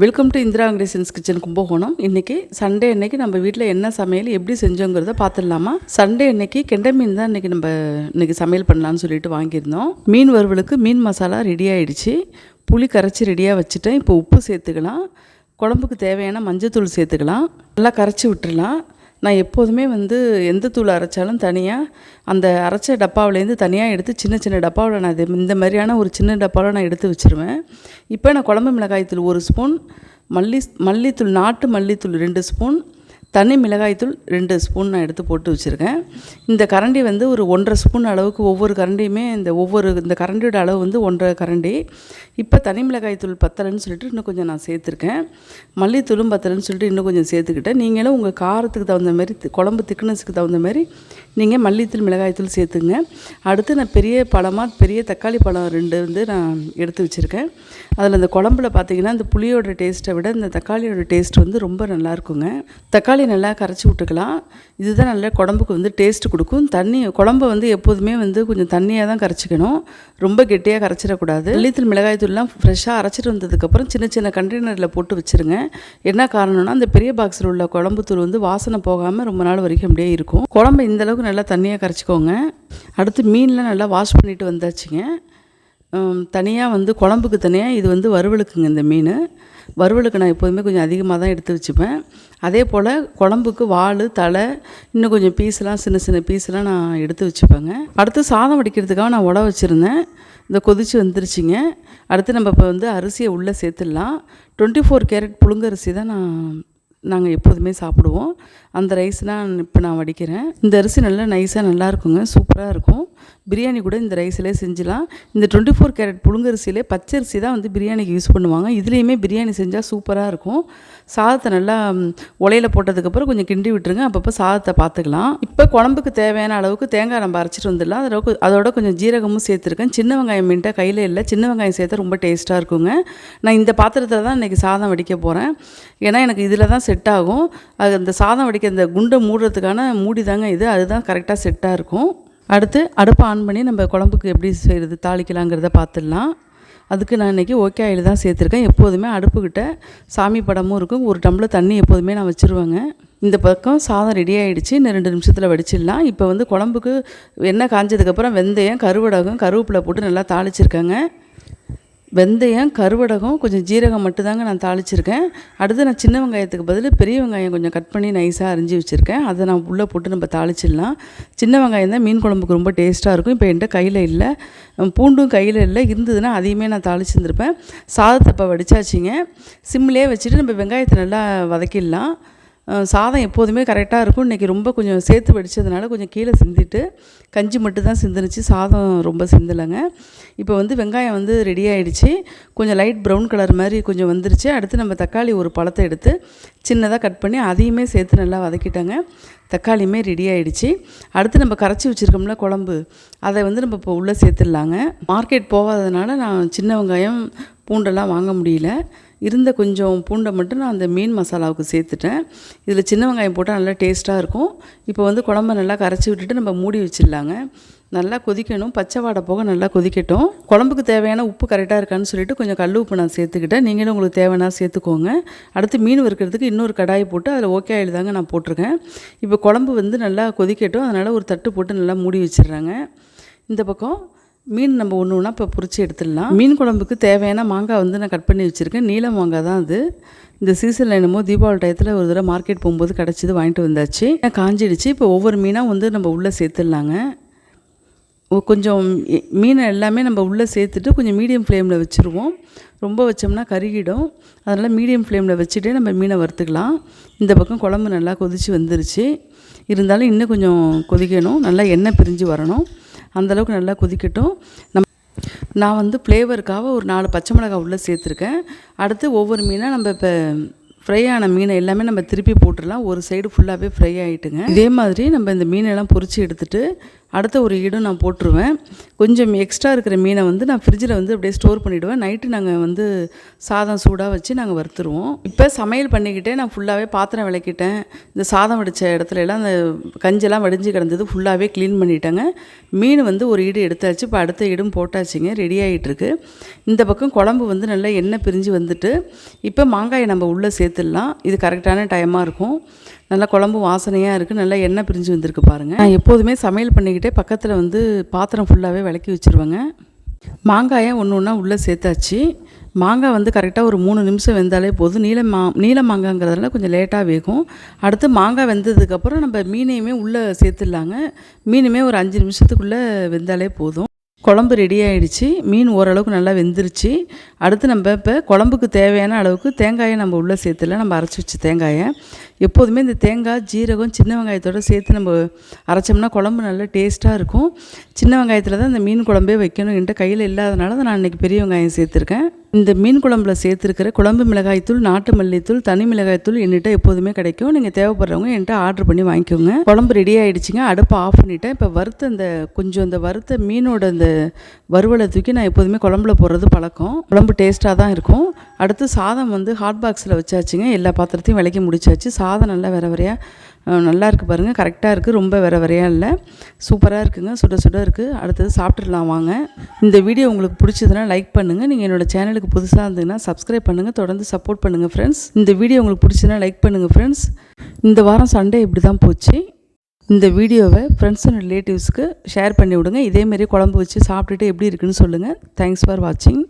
Welcome to Indira கிரேசன்ஸ் kitchen Kumbakonam இன்றைக்கி Sunday அன்னைக்கு நம்ம வீட்டில் என்ன சமையல் எப்படி செஞ்சோங்கிறத பார்த்துடலாமா? சண்டே அன்னைக்கு கெண்டை மீன் தான் இன்றைக்கி நம்ம இன்றைக்கி சமையல் பண்ணலான்னு சொல்லிட்டு வாங்கியிருந்தோம். மீன் வறுவலுக்கு மீன் மசாலா ரெடி ஆகிடுச்சு புளி கரைச்சி ரெடியாக வச்சுட்டேன். இப்போ உப்பு சேர்த்துக்கலாம். குழம்புக்கு தேவையான மஞ்சத்தூள் சேர்த்துக்கலாம். நல்லா கரைச்சி விட்டுறலாம் நான் எப்போதுமே வந்து எந்த தூள் அரைச்சாலும் தனியாக அந்த அரைச்ச டப்பாவிலேருந்து தனியாக எடுத்து சின்ன சின்ன டப்பாவில் நான் இது இந்த மாதிரியான ஒரு சின்ன டப்பாவில் நான் எடுத்து வச்சுருவேன். இப்போ நான் குழம்பு மிளகாய் தூள் ஒரு ஸ்பூன் மல்லி மல்லித்தூள் நாட்டு மல்லித்தூள் ரெண்டு ஸ்பூன் தனி மிளகாய்த்தூள் ரெண்டு ஸ்பூன் நான் எடுத்து போட்டு வச்சுருக்கேன். இந்த கரண்டி வந்து ஒரு ஒன்றரை ஸ்பூன் அளவுக்கு ஒவ்வொரு கரண்டியுமே இந்த ஒவ்வொரு இந்த கரண்டியோட அளவு வந்து ஒன்றரை கரண்டி. இப்போ தனி மிளகாய்த்தூள் பத்தலைன்னு சொல்லிட்டு இன்னும் கொஞ்சம் நான் சேர்த்துருக்கேன். மல்லித்தூளும் பத்தலைன்னு சொல்லிட்டு இன்னும் கொஞ்சம் சேர்த்துக்கிட்டேன். நீங்களும் உங்கள் காரத்துக்கு தகுந்த மாதிரி குழம்பு திக்னஸுக்கு தகுந்த மாதிரி நீங்கள் மல்லித்தூள் மிளகாய்த்தூள் சேர்த்துங்க. அடுத்து நான் பெரிய பழமாக பெரிய தக்காளி பழம் ரெண்டு வந்து நான் எடுத்து வச்சுருக்கேன். அதில் அந்த குழம்புல பார்த்தீங்கன்னா இந்த புளியோட டேஸ்ட்டை விட இந்த தக்காளியோட டேஸ்ட் வந்து ரொம்ப நல்லா இருக்குங்க. தக்காளி நல்லா கரைச்சி விட்டுக்கலாம். இதுதான் நல்லா குழம்புக்கு வந்து டேஸ்ட் கொடுக்கும். தண்ணி குழம்பு வந்து எப்போதுமே வந்து கொஞ்சம் தண்ணியாக தான் கரைச்சிக்கணும். ரொம்ப கெட்டியாக கரைச்சிடக்கூடாது. மல்லித்தூள் மிளகாய்த்தூள்லாம் ஃப்ரெஷ்ஷாக அரைச்சிட்டு வந்ததுக்கப்புறம் சின்ன சின்ன கண்டெய்னரில் போட்டு வச்சுருங்க. என்ன காரணம்னா அந்த பெரிய பாக்ஸில் உள்ள குழம்பு தூள் வந்து வாசனை போகாமல் ரொம்ப நாள் வரைக்கும் அப்படியே இருக்கும். குழம்பு இந்தளவுக்கு அளவுக்கு நல்லா தண்ணியாக கரைச்சிக்கோங்க. அடுத்து மீன்லாம் நல்லா வாஷ் பண்ணிவிட்டு வந்தாச்சுங்க. தனியாக வந்து குழம்புக்கு தனியாக இது வந்து வறுவலுக்குங்க இந்த மீன். வறுவலுக்கு நான் எப்போதுமே கொஞ்சம் அதிகமாக தான் எடுத்து வச்சுப்பேன். அதே போல் குழம்புக்கு வால் தலை இன்னும் கொஞ்சம் பீஸ்லாம் சின்ன சின்ன பீஸ்லாம் நான் எடுத்து வச்சுப்பேங்க. அடுத்து சாதம் வடிக்கிறதுக்காக நான் உட வச்சுருந்தேன். இந்த கொதிச்சு வந்துருச்சுங்க. அடுத்து நம்ம இப்போ வந்து அரிசியை உள்ளே சேர்த்துடலாம். டுவெண்ட்டி ஃபோர் கேரட் புழுங்கரிசி தான் நான் நாங்கள் எப்போதுமே சாப்பிடுவோம். அந்த ரைஸ் தான் இப்போ நான் வடிக்கிறேன். இந்த அரிசி நல்லா நைஸாக நல்லா இருக்குங்க. சூப்பராக இருக்கும். பிரியாணி கூட இந்த ரைஸ்லேயே செஞ்சலாம். இந்த டுவெண்ட்டி ஃபோர் கேரட் புழுங்கரிசியிலே பச்சரிசி தான் வந்து பிரியாணிக்கு யூஸ் பண்ணுவாங்க. இதுலேயுமே பிரியாணி செஞ்சால் சூப்பராக இருக்கும். சாதத்தை நல்லா உலையில் போட்டதுக்கப்புறம் கொஞ்சம் கிண்டி விட்டுருங்க. அப்பப்போ சாதத்தை பார்த்துக்கலாம் இப்போ குழம்புக்கு தேவையான அளவுக்கு தேங்காய் நம்ம அரைச்சிட்டு வந்துடலாம். அதோட அதோட கொஞ்சம் ஜீரகமும் சேர்த்துருக்கேன். சின்ன வெங்காயம் மின்ட்டாக கையில் இல்லை. சின்ன வெங்காயம் சேர்த்தா ரொம்ப டேஸ்ட்டாக இருக்குங்க. நான் இந்த பாத்திரத்தில் தான் இன்றைக்கி சாதம் வடிக்க போகிறேன் ஏன்னா எனக்கு இதில் தான் செட் ஆகும் அது அந்த சாதம் வடிக்க இந்த குண்டை மூடுறதுக்கான மூடி தாங்க இது. அதுதான் கரெக்டாக செட்டாக இருக்கும். அடுத்து அடுப்பை ஆன் பண்ணி நம்ம குழம்புக்கு எப்படி செய்கிறது தாளிக்கலாங்கிறத பார்த்துடலாம். அதுக்கு நான் இன்றைக்கி ஓகே ஆயில் தான் சேர்த்துருக்கேன். எப்போதுமே அடுப்புக்கிட்ட சாமி படமும் இருக்கும். ஒரு டம்ளர் தண்ணி எப்போதுமே நான் வச்சுருவேங்க. இந்த பக்கம் சாதம் ரெடி ஆகிடுச்சு இன்னும் ரெண்டு நிமிஷத்தில் வடிச்சிடலாம். இப்போ வந்து குழம்புக்கு எண்ணெய் காஞ்சதுக்கப்புறம் வெந்தயம் கருவடகம் கருவேப்பிலை போட்டு நல்லா தாளிச்சிருக்கேங்க. வெந்தயம் கருவடகம் கொஞ்சம் ஜீரகம் மட்டும்தாங்க நான் தாளிச்சிருக்கேன். அடுத்து நான் சின்ன வெங்காயத்துக்கு பதில் பெரிய வெங்காயம் கொஞ்சம் கட் பண்ணி நைஸாக அரிஞ்சு வச்சுருக்கேன். அதை நான் உள்ளே போட்டு நம்ம தாளிச்சிடலாம். சின்ன வெங்காயம் தான் மீன் குழம்புக்கு ரொம்ப டேஸ்ட்டாக இருக்கும். இப்போ என்கிட்ட கையில் இல்லை. பூண்டும் கையில் இல்லை. இருந்ததுன்னா அதையுமே நான் தாளிச்சிருந்துருப்பேன். சாதத்தை இப்போ வடிச்சாச்சுங்க. சிம்லேயே வச்சுட்டு நம்ம வெங்காயத்தை நல்லா வதக்கிடலாம். சாதம் எப்போதுமே கரெக்டாக இருக்கும். இன்றைக்கி ரொம்ப கொஞ்சம் சேர்த்து வடித்ததுனால கொஞ்சம் கீழே சிந்திட்டு கஞ்சி மட்டும் தான் சிந்துனுச்சு. சாதம் ரொம்ப சிந்தலைங்க. இப்போ வந்து வெங்காயம் வந்து ரெடி ஆயிடுச்சு. கொஞ்சம் லைட் ப்ரௌன் கலர் மாதிரி கொஞ்சம் வந்துருச்சு. அடுத்து நம்ம தக்காளி ஒரு பழத்தை எடுத்து சின்னதாக கட் பண்ணி அதையுமே சேர்த்து நல்லா வதக்கிட்டாங்க. தக்காளியுமே ரெடி ஆகிடுச்சு அடுத்து நம்ம கரைச்சி வச்சுருக்கோம்ல குழம்பு அதை வந்து நம்ம இப்போ உள்ளே சேர்த்துடலாங்க. மார்க்கெட் போகாததுனால நான் சின்ன வெங்காயம் பூண்டெல்லாம் வாங்க முடியல. இருந்த கொஞ்சம் பூண்டை மட்டும் நான் அந்த மீன் மசாலாவுக்கு சேர்த்துட்டேன். இதில் சின்ன வெங்காயம் போட்டால் நல்லா டேஸ்ட்டாக இருக்கும். இப்போ வந்து குழம்ப நல்லா கரைச்சி விட்டுட்டு நம்ம மூடி வச்சிடலாங்க. நல்லா கொதிக்கணும். பச்சை வாடை போக நல்லா கொதிக்கட்டும். குழம்புக்கு தேவையான உப்பு கரெக்டாக இருக்கான்னு சொல்லிட்டு கொஞ்சம் கல் உப்பு நான் சேர்த்துக்கிட்டேன். நீங்களும் உங்களுக்கு தேவைன்னா சேர்த்துக்கோங்க. அடுத்து மீன் வறுக்கிறதுக்கு இன்னொரு கடாய் போட்டு அதில் ஓகே ஆயில் தாங்க நான் போட்டிருக்கேன். இப்போ குழம்பு வந்து நல்லா கொதிக்கட்டும். அதனால் ஒரு தட்டு போட்டு நல்லா மூடி வச்சிடுறாங்க. இந்த பக்கம் மீன் நம்ம ஒன்று ஒன்றா இப்போ பொரிச்சு எடுத்துடலாம். மீன் குழம்புக்கு தேவையான மாங்காய் வந்து நான் கட் பண்ணி வச்சுருக்கேன். நீல மாங்காய் தான் அது. இந்த சீசனில் என்னமோ தீபாவளி டயத்தில் ஒரு தடவை மார்க்கெட் போகும்போது கிடச்சிது வாங்கிட்டு வந்தாச்சு. காஞ்சிடுச்சு. இப்போ ஒவ்வொரு மீனாக வந்து நம்ம உள்ளே சேர்த்துடலாங்க. கொஞ்சம் மீனை எல்லாமே நம்ம உள்ளே சேர்த்துட்டு கொஞ்சம் மீடியம் ஃப்ளேமில் வச்சுருவோம். ரொம்ப வச்சோம்னா கருகிடும். அதனால் மீடியம் ஃப்ளேமில் வச்சுட்டே நம்ம மீனை வறுத்துக்கலாம். இந்த பக்கம் குழம்பு நல்லா கொதிச்சு வந்துருச்சு. இருந்தாலும் இன்னும் கொஞ்சம் கொதிக்கணும். நல்லா எண்ணெய் பிரிஞ்சு வரணும். அந்தளவுக்கு நல்லா கொதிக்கட்டும். நம்ம நான் வந்து ஃப்ளேவருக்காக ஒரு நாலு பச்சை மிளகாய் உள்ளே சேர்த்துருக்கேன். அடுத்து ஒவ்வொரு மீனாக நம்ம இப்போ ஃப்ரை ஆன மீனை எல்லாமே நம்ம திருப்பி போட்டுடலாம். ஒரு சைடு ஃபுல்லாகவே ஃப்ரை ஆகிட்டுங்க இதே மாதிரி நம்ம இந்த மீனெல்லாம் பொரிச்சு எடுத்துட்டு அடுத்த ஒரு ஈடும் நான் போட்டுருவேன். கொஞ்சம் எக்ஸ்ட்ரா இருக்கிற மீனை வந்து நான் ஃப்ரிட்ஜில் வந்து அப்படியே ஸ்டோர் பண்ணிவிடுவேன் நைட்டு நாங்கள் வந்து சாதம் சூடாக வச்சு நாங்கள் வறுத்துருவோம். இப்போ சமையல் பண்ணிக்கிட்டே நான் ஃபுல்லாகவே பாத்திரம் விளக்கிட்டேன். இந்த சாதம் வடித்த இடத்துல எல்லாம் அந்த கஞ்செல்லாம் வடிஞ்சு கிடந்தது ஃபுல்லாகவே க்ளீன் பண்ணிட்டேங்க. மீன் வந்து ஒரு ஈடு எடுத்தாச்சு. இப்போ அடுத்த ஈடும் போட்டாச்சுங்க. ரெடி ஆகிட்டுருக்கு இந்த பக்கம் குழம்பு வந்து நல்லா எண்ணெய் பிரிஞ்சு வந்துட்டு இப்போ மாங்காயை நம்ம உள்ளே சேர்த்துடலாம். இது கரெக்டான டைமாக இருக்கும். நல்லா குழம்பு வாசனையாக இருக்குது நல்லா எண்ணெய் பிரிஞ்சு வந்திருக்கு பாருங்கள் நான் எப்போதுமே சமையல் பண்ணிக்கிட்டே பக்கத்தில் வந்து பாத்திரம் ஃபுல்லாகவே விளக்கி வச்சுருவேங்க. மாங்காயை ஒன்று ஒன்றா உள்ளே சேர்த்தாச்சு. மாங்காய் வந்து கரெக்டாக ஒரு மூணு நிமிஷம் வெந்தாலே போதும். நீல மா நீல மாங்காங்கிறதுனால கொஞ்சம் லேட்டாக வேகும். அடுத்து மாங்காய் வெந்ததுக்கப்புறம் நம்ம மீனையுமே உள்ளே சேர்த்துடலாங்க. மீனுமே ஒரு அஞ்சு நிமிஷத்துக்குள்ளே வெந்தாலே போதும். குழம்பு ரெடி ஆகிடுச்சு மீன் ஓரளவுக்கு நல்லா வெந்துருச்சு. அடுத்து நம்ம இப்போ குழம்புக்கு தேவையான அளவுக்கு தேங்காயை நம்ம உள்ளே சேர்த்துல நம்ம அரைச்சி வச்ச தேங்காயை. எப்போதுமே இந்த தேங்காய் ஜீரகம் சின்ன வெங்காயத்தோடு சேர்த்து நம்ம அரைச்சோம்னா குழம்பு நல்லா டேஸ்ட்டாக இருக்கும். சின்ன வெங்காயத்தில் தான் இந்த மீன் குழம்பே வைக்கணும். என்கிட்ட கையில் இல்லாதனால தான் நான் இன்றைக்கி பெரிய வெங்காயம் சேர்த்துருக்கேன். இந்த மீன் குழம்புல சேர்த்துருக்கிற குழம்பு மிளகாய்த்தூள் நாட்டு மல்லித்தூள் தனி மிளகாய்த்தூள் என்கிட்ட எப்போதுமே கிடைக்கும். நீங்கள் தேவைப்படுறவங்க என்கிட்ட ஆர்டர் பண்ணி வாங்கிக்கோங்க. குழம்பு ரெடி ஆகிடுச்சிங்க அடுப்பை ஆஃப் பண்ணிவிட்டேன் இப்போ வறுத்த அந்த கொஞ்சம் அந்த வறுத்த மீனோட அந்த வறுவலை தூக்கி நான் எப்போதுமே குழம்புல போடுறது பழக்கம். குழம்பு டேஸ்ட்டாக தான் இருக்கும். அடுத்து சாதம் வந்து ஹாட் பாக்ஸில் வச்சாச்சுங்க. எல்லா பாத்திரத்தையும் விளக்கி முடிச்சாச்சு. சாதம் நல்லா வர வரையாக நல்லா இருக்குது பாருங்கள் கரெக்டாக இருக்குது ரொம்ப வேறு வரையாக இல்லை. சூப்பராக இருக்குங்க. சுட சுட இருக்குது அடுத்தது சாப்பிட்றலாம் வாங்க. இந்த வீடியோ உங்களுக்கு பிடிச்சதுன்னா லைக் பண்ணுங்கள் நீங்கள் என்னோடய சேனலுக்கு புதுசாக இருந்ததுன்னா சப்ஸ்கிரைப் பண்ணுங்கள் தொடர்ந்து சப்போர்ட் பண்ணுங்கள் ஃப்ரெண்ட்ஸ் இந்த வீடியோ உங்களுக்கு பிடிச்சதுன்னா லைக் பண்ணுங்கள் ஃப்ரெண்ட்ஸ் இந்த வாரம் சண்டே இப்படி தான் போச்சு. இந்த வீடியோவை ஃப்ரெண்ட்ஸ் அண்ட் ரிலேட்டிவ்ஸ்க்கு ஷேர் பண்ணி விடுங்க இதேமாரி குழம்பு வச்சு சாப்பிட்டுட்டு எப்படி இருக்குன்னு சொல்லுங்கள் தேங்க்ஸ் ஃபார் வாட்சிங்